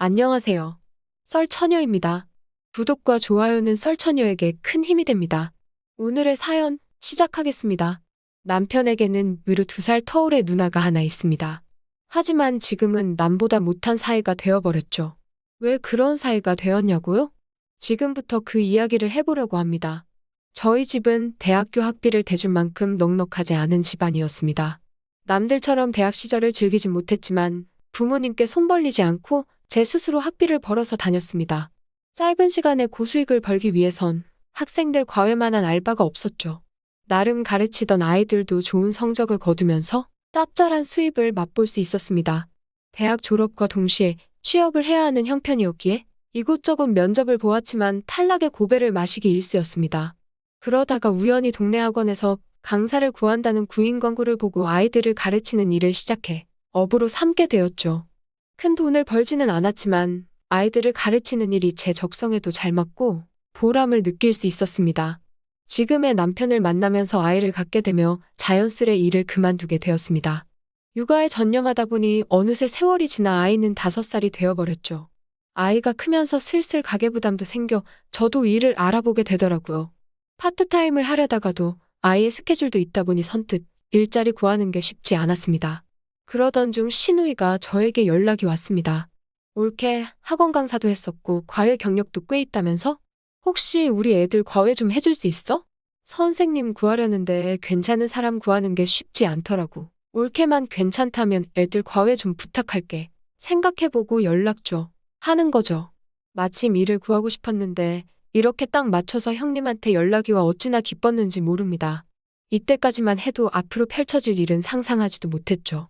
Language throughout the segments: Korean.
안녕하세요. 썰처녀입니다. 구독과 좋아요는 썰처녀에게 큰 힘이 됩니다. 오늘의 사연 시작하겠습니다. 남편에게는 무려 두살 터울의 누나가 하나 있습니다. 하지만 지금은 남보다 못한 사이가 되어버렸죠. 왜 그런 사이가 되었냐고요? 지금부터 그 이야기를 해보려고 합니다. 저희 집은 대학교 학비를 대줄 만큼 넉넉하지 않은 집안이었습니다. 남들처럼 대학 시절을 즐기진 못했지만 부모님께 손 벌리지 않고 제 스스로 학비를 벌어서 다녔습니다. 짧은 시간에 고수익을 벌기 위해선 학생들 과외만한 알바가 없었죠. 나름 가르치던 아이들도 좋은 성적을 거두면서 짭짤한 수입을 맛볼 수 있었습니다. 대학 졸업과 동시에 취업을 해야 하는 형편이었기에 이곳저곳 면접을 보았지만 탈락의 고배를 마시기 일쑤였습니다. 그러다가 우연히 동네 학원에서 강사를 구한다는 구인 광고를 보고 아이들을 가르치는 일을 시작해 업으로 삼게 되었죠. 큰 돈을 벌지는 않았지만 아이들을 가르치는 일이 제 적성에도 잘 맞고 보람을 느낄 수 있었습니다. 지금의 남편을 만나면서 아이를 갖게 되며 자연스레 일을 그만두게 되었습니다. 육아에 전념하다 보니 어느새 세월이 지나 아이는 다섯 살이 되어버렸죠. 아이가 크면서 슬슬 가계 부담도 생겨 저도 일을 알아보게 되더라고요. 파트타임을 하려다가도 아이의 스케줄도 있다 보니 선뜻 일자리 구하는 게 쉽지 않았습니다. 그러던 중 신우이가 저에게 연락이 왔습니다. 올케 학원 강사도 했었고 과외 경력도 꽤 있다면서? 혹시 우리 애들 과외 좀 해줄 수 있어? 선생님 구하려는데 괜찮은 사람 구하는 게 쉽지 않더라고. 올케만 괜찮다면 애들 과외 좀 부탁할게. 생각해보고 연락 줘. 하는 거죠. 마침 일을 구하고 싶었는데 이렇게 딱 맞춰서 형님한테 연락이 와 어찌나 기뻤는지 모릅니다. 이때까지만 해도 앞으로 펼쳐질 일은 상상하지도 못했죠.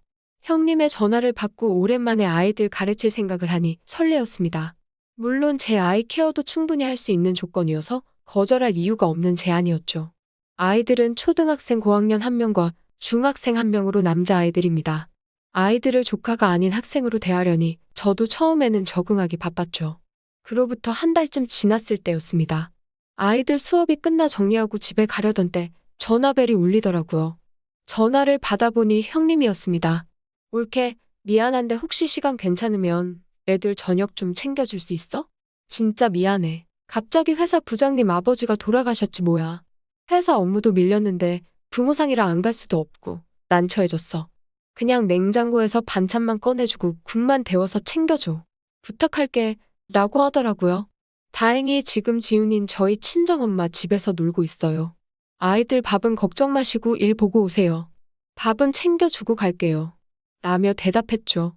형님의 전화를 받고 오랜만에 아이들 가르칠 생각을 하니 설레었습니다. 물론 제 아이 케어도 충분히 할 수 있는 조건이어서 거절할 이유가 없는 제안이었죠. 아이들은 초등학생 고학년 한 명과 중학생 한 명으로 남자아이들입니다. 아이들을 조카가 아닌 학생으로 대하려니 저도 처음에는 적응하기 바빴죠. 그로부터 한 달쯤 지났을 때였습니다. 아이들 수업이 끝나 정리하고 집에 가려던 때 전화벨이 울리더라고요. 전화를 받아보니 형님이었습니다. 올케, 미안한데 혹시 시간 괜찮으면 애들 저녁 좀 챙겨줄 수 있어? 진짜 미안해. 갑자기 회사 부장님 아버지가 돌아가셨지 뭐야. 회사 업무도 밀렸는데 부모상이라 안 갈 수도 없고 난처해졌어. 그냥 냉장고에서 반찬만 꺼내주고 국만 데워서 챙겨줘. 부탁할게. 라고 하더라고요. 다행히 지금 지훈인 저희 친정엄마 집에서 놀고 있어요. 아이들 밥은 걱정 마시고 일 보고 오세요. 밥은 챙겨주고 갈게요. 라며 대답했죠.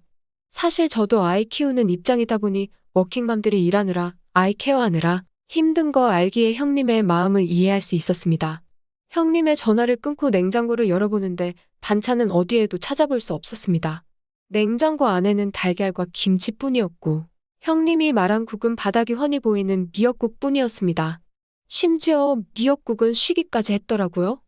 사실 저도 아이 키우는 입장이다 보니 워킹맘들이 일하느라 아이 케어하느라 힘든 거 알기에 형님의 마음을 이해할 수 있었습니다. 형님의 전화를 끊고 냉장고를 열어보는데 반찬은 어디에도 찾아볼 수 없었습니다. 냉장고 안에는 달걀과 김치뿐이었고 형님이 말한 국은 바닥이 훤히 보이는 미역국 뿐이었습니다. 심지어 미역국은 쉬기까지 했더라고요.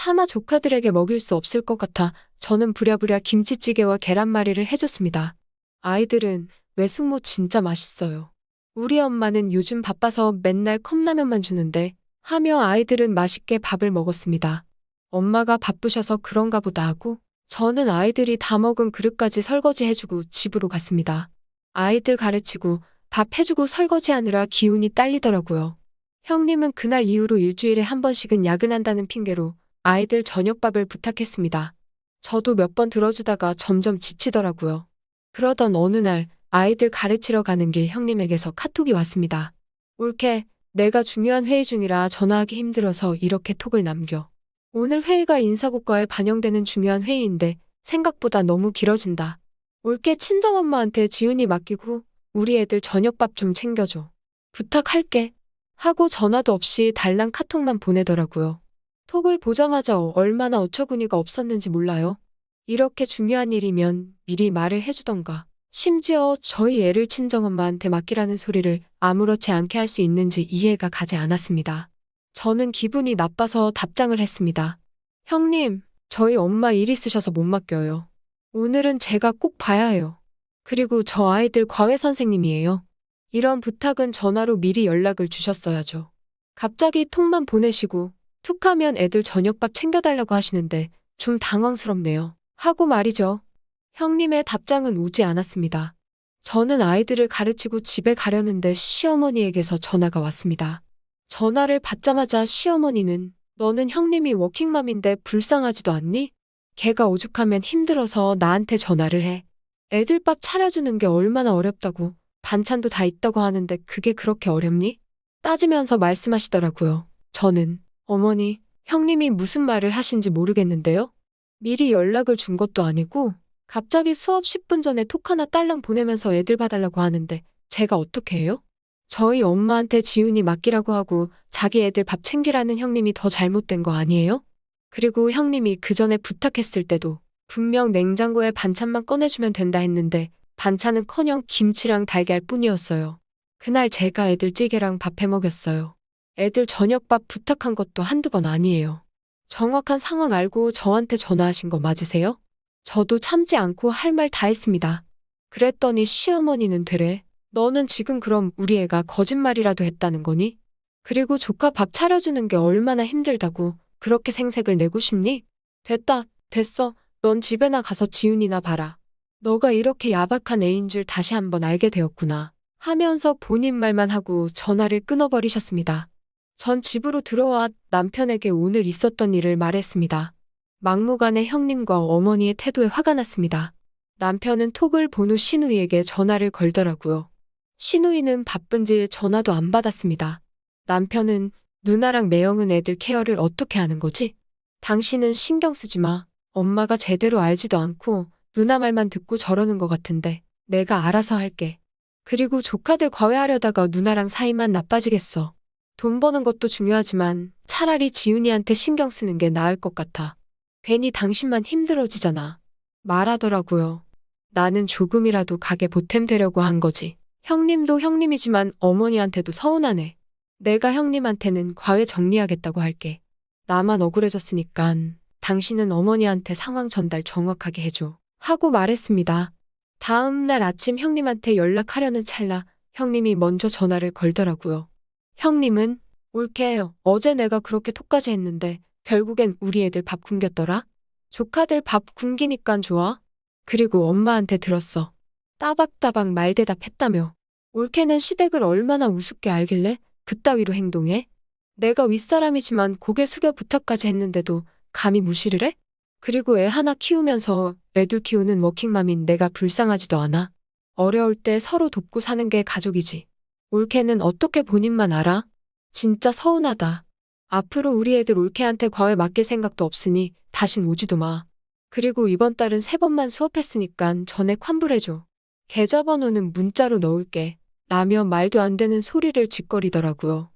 차마 조카들에게 먹일 수 없을 것 같아 저는 부랴부랴 김치찌개와 계란말이를 해줬습니다. 아이들은 외숙모 진짜 맛있어요. 우리 엄마는 요즘 바빠서 맨날 컵라면만 주는데 하며 아이들은 맛있게 밥을 먹었습니다. 엄마가 바쁘셔서 그런가 보다 하고 저는 아이들이 다 먹은 그릇까지 설거지 해주고 집으로 갔습니다. 아이들 가르치고 밥 해주고 설거지하느라 기운이 딸리더라고요. 형님은 그날 이후로 일주일에 한 번씩은 야근한다는 핑계로 아이들 저녁밥을 부탁했습니다. 저도 몇 번 들어주다가 점점 지치더라고요. 그러던 어느 날 아이들 가르치러 가는 길 형님에게서 카톡이 왔습니다. 올케, 내가 중요한 회의 중이라 전화하기 힘들어서 이렇게 톡을 남겨. 오늘 회의가 인사고과에 반영되는 중요한 회의인데 생각보다 너무 길어진다. 올케 친정엄마한테 지훈이 맡기고 우리 애들 저녁밥 좀 챙겨줘. 부탁할게. 하고 전화도 없이 달랑 카톡만 보내더라고요. 톡을 보자마자 얼마나 어처구니가 없었는지 몰라요. 이렇게 중요한 일이면 미리 말을 해주던가. 심지어 저희 애를 친정엄마한테 맡기라는 소리를 아무렇지 않게 할 수 있는지 이해가 가지 않았습니다. 저는 기분이 나빠서 답장을 했습니다. 형님, 저희 엄마 일 있으셔서 못 맡겨요. 오늘은 제가 꼭 봐야 해요. 그리고 저 아이들 과외 선생님이에요. 이런 부탁은 전화로 미리 연락을 주셨어야죠. 갑자기 톡만 보내시고 툭하면 애들 저녁밥 챙겨달라고 하시는데 좀 당황스럽네요. 하고 말이죠. 형님의 답장은 오지 않았습니다. 저는 아이들을 가르치고 집에 가려는데 시어머니에게서 전화가 왔습니다. 전화를 받자마자 시어머니는 너는 형님이 워킹맘인데 불쌍하지도 않니? 걔가 오죽하면 힘들어서 나한테 전화를 해. 애들 밥 차려주는 게 얼마나 어렵다고. 반찬도 다 있다고 하는데 그게 그렇게 어렵니? 따지면서 말씀하시더라고요. 저는 어머니, 형님이 무슨 말을 하신지 모르겠는데요. 미리 연락을 준 것도 아니고 갑자기 수업 10분 전에 톡 하나 딸랑 보내면서 애들 봐달라고 하는데 제가 어떻게 해요? 저희 엄마한테 지훈이 맡기라고 하고 자기 애들 밥 챙기라는 형님이 더 잘못된 거 아니에요? 그리고 형님이 그 전에 부탁했을 때도 분명 냉장고에 반찬만 꺼내주면 된다 했는데 반찬은커녕 김치랑 달걀 뿐이었어요. 그날 제가 애들 찌개랑 밥 해먹였어요. 애들 저녁밥 부탁한 것도 한두 번 아니에요. 정확한 상황 알고 저한테 전화하신 거 맞으세요? 저도 참지 않고 할 말 다 했습니다. 그랬더니 시어머니는 되래. 너는 지금 그럼 우리 애가 거짓말이라도 했다는 거니? 그리고 조카 밥 차려주는 게 얼마나 힘들다고 그렇게 생색을 내고 싶니? 됐다, 됐어. 넌 집에나 가서 지훈이나 봐라. 너가 이렇게 야박한 애인 줄 다시 한번 알게 되었구나. 하면서 본인 말만 하고 전화를 끊어버리셨습니다. 전 집으로 들어와 남편에게 오늘 있었던 일을 말했습니다. 막무가내 형님과 어머니의 태도에 화가 났습니다. 남편은 톡을 본 후 신우이에게 전화를 걸더라고요. 신우이는 바쁜지 전화도 안 받았습니다. 남편은 누나랑 매형은 애들 케어를 어떻게 하는 거지? 당신은 신경 쓰지 마. 엄마가 제대로 알지도 않고 누나 말만 듣고 저러는 것 같은데 내가 알아서 할게. 그리고 조카들 과외하려다가 누나랑 사이만 나빠지겠어. 돈 버는 것도 중요하지만 차라리 지훈이한테 신경 쓰는 게 나을 것 같아. 괜히 당신만 힘들어지잖아. 말하더라고요. 나는 조금이라도 가게 보탬 되려고 한 거지. 형님도 형님이지만 어머니한테도 서운하네. 내가 형님한테는 과외 정리하겠다고 할게. 나만 억울해졌으니깐 당신은 어머니한테 상황 전달 정확하게 해줘. 하고 말했습니다. 다음 날 아침 형님한테 연락하려는 찰나 형님이 먼저 전화를 걸더라고요. 형님은 올케 어제 내가 그렇게 톡까지 했는데 결국엔 우리 애들 밥 굶겼더라. 조카들 밥 굶기니깐 좋아. 그리고 엄마한테 들었어. 따박따박 말대답했다며. 올케는 시댁을 얼마나 우습게 알길래 그따위로 행동해? 내가 윗사람이지만 고개 숙여 부탁까지 했는데도 감히 무시를 해? 그리고 애 하나 키우면서 애들 키우는 워킹맘인 내가 불쌍하지도 않아. 어려울 때 서로 돕고 사는 게 가족이지. 올케는 어떻게 본인만 알아? 진짜 서운하다. 앞으로 우리 애들 올케한테 과외 맡길 생각도 없으니 다신 오지도 마. 그리고 이번 달은 세 번만 수업했으니깐 전액 환불해줘. 계좌번호는 문자로 넣을게. 라며 말도 안 되는 소리를 짓거리더라고요.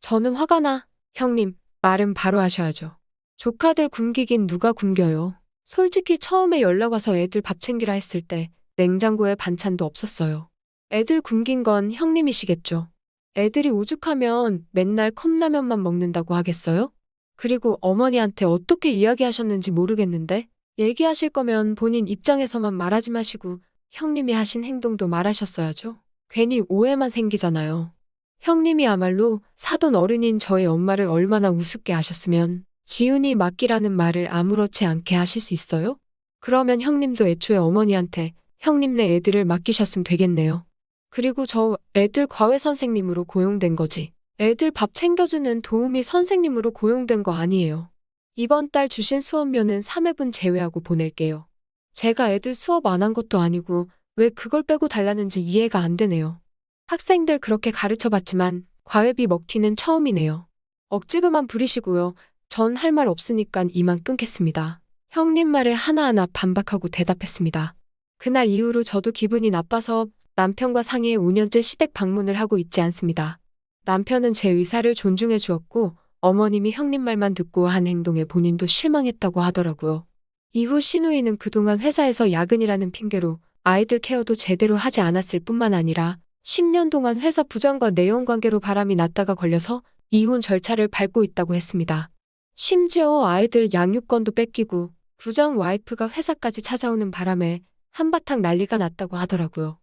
저는 화가 나. 형님, 말은 바로 하셔야죠. 조카들 굶기긴 누가 굶겨요. 솔직히 처음에 연락 와서 애들 밥 챙기라 했을 때 냉장고에 반찬도 없었어요. 애들 굶긴 건 형님이시겠죠. 애들이 오죽하면 맨날 컵라면만 먹는다고 하겠어요? 그리고 어머니한테 어떻게 이야기하셨는지 모르겠는데 얘기하실 거면 본인 입장에서만 말하지 마시고 형님이 하신 행동도 말하셨어야죠. 괜히 오해만 생기잖아요. 형님이야말로 사돈 어른인 저의 엄마를 얼마나 우습게 하셨으면 지훈이 맡기라는 말을 아무렇지 않게 하실 수 있어요? 그러면 형님도 애초에 어머니한테 형님네 애들을 맡기셨으면 되겠네요. 그리고 저 애들 과외 선생님으로 고용된 거지. 애들 밥 챙겨주는 도우미 선생님으로 고용된 거 아니에요. 이번 달 주신 수업료는 3회분 제외하고 보낼게요. 제가 애들 수업 안 한 것도 아니고 왜 그걸 빼고 달라는지 이해가 안 되네요. 학생들 그렇게 가르쳐 봤지만 과외비 먹튀는 처음이네요. 억지 그만 부리시고요. 전 할 말 없으니까 이만 끊겠습니다. 형님 말에 하나하나 반박하고 대답했습니다. 그날 이후로 저도 기분이 나빠서 남편과 상의해 5년째 시댁 방문을 하고 있지 않습니다. 남편은 제 의사를 존중해 주었고 어머님이 형님 말만 듣고 한 행동에 본인도 실망했다고 하더라고요. 이후 신우이는 그동안 회사에서 야근이라는 핑계로 아이들 케어도 제대로 하지 않았을 뿐만 아니라 10년 동안 회사 부장과 내용 관계로 바람이 났다가 걸려서 이혼 절차를 밟고 있다고 했습니다. 심지어 아이들 양육권도 뺏기고 부장 와이프가 회사까지 찾아오는 바람에 한바탕 난리가 났다고 하더라고요.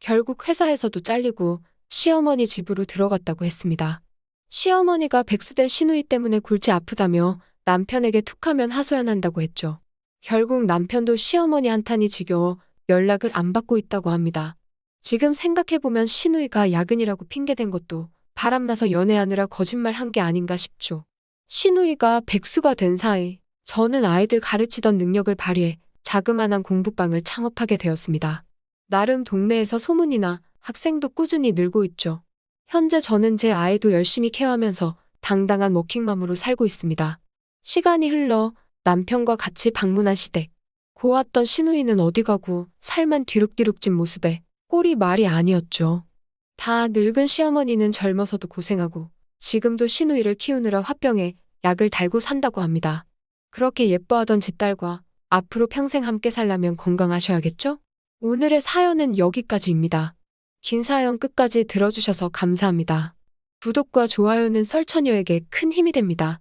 결국 회사에서도 잘리고 시어머니 집으로 들어갔다고 했습니다. 시어머니가 백수된 신우이 때문에 골치 아프다며 남편에게 툭하면 하소연한다고 했죠. 결국 남편도 시어머니 한탄이 지겨워 연락을 안 받고 있다고 합니다. 지금 생각해보면 신우이가 야근이라고 핑계댄 것도 바람나서 연애하느라 거짓말 한 게 아닌가 싶죠. 신우이가 백수가 된 사이 저는 아이들 가르치던 능력을 발휘해 자그마한 공부방을 창업하게 되었습니다. 나름 동네에서 소문이나 학생도 꾸준히 늘고 있죠. 현재 저는 제 아이도 열심히 케어하면서 당당한 워킹맘으로 살고 있습니다. 시간이 흘러 남편과 같이 방문한 시댁. 고왔던 신우이는 어디 가고 살만 뒤룩뒤룩 찐 모습에 꼴이 말이 아니었죠. 다 늙은 시어머니는 젊어서도 고생하고 지금도 신우이를 키우느라 화병에 약을 달고 산다고 합니다. 그렇게 예뻐하던 지 딸과 앞으로 평생 함께 살려면 건강하셔야겠죠? 오늘의 사연은 여기까지입니다. 긴 사연 끝까지 들어주셔서 감사합니다. 구독과 좋아요는 설처녀에게 큰 힘이 됩니다.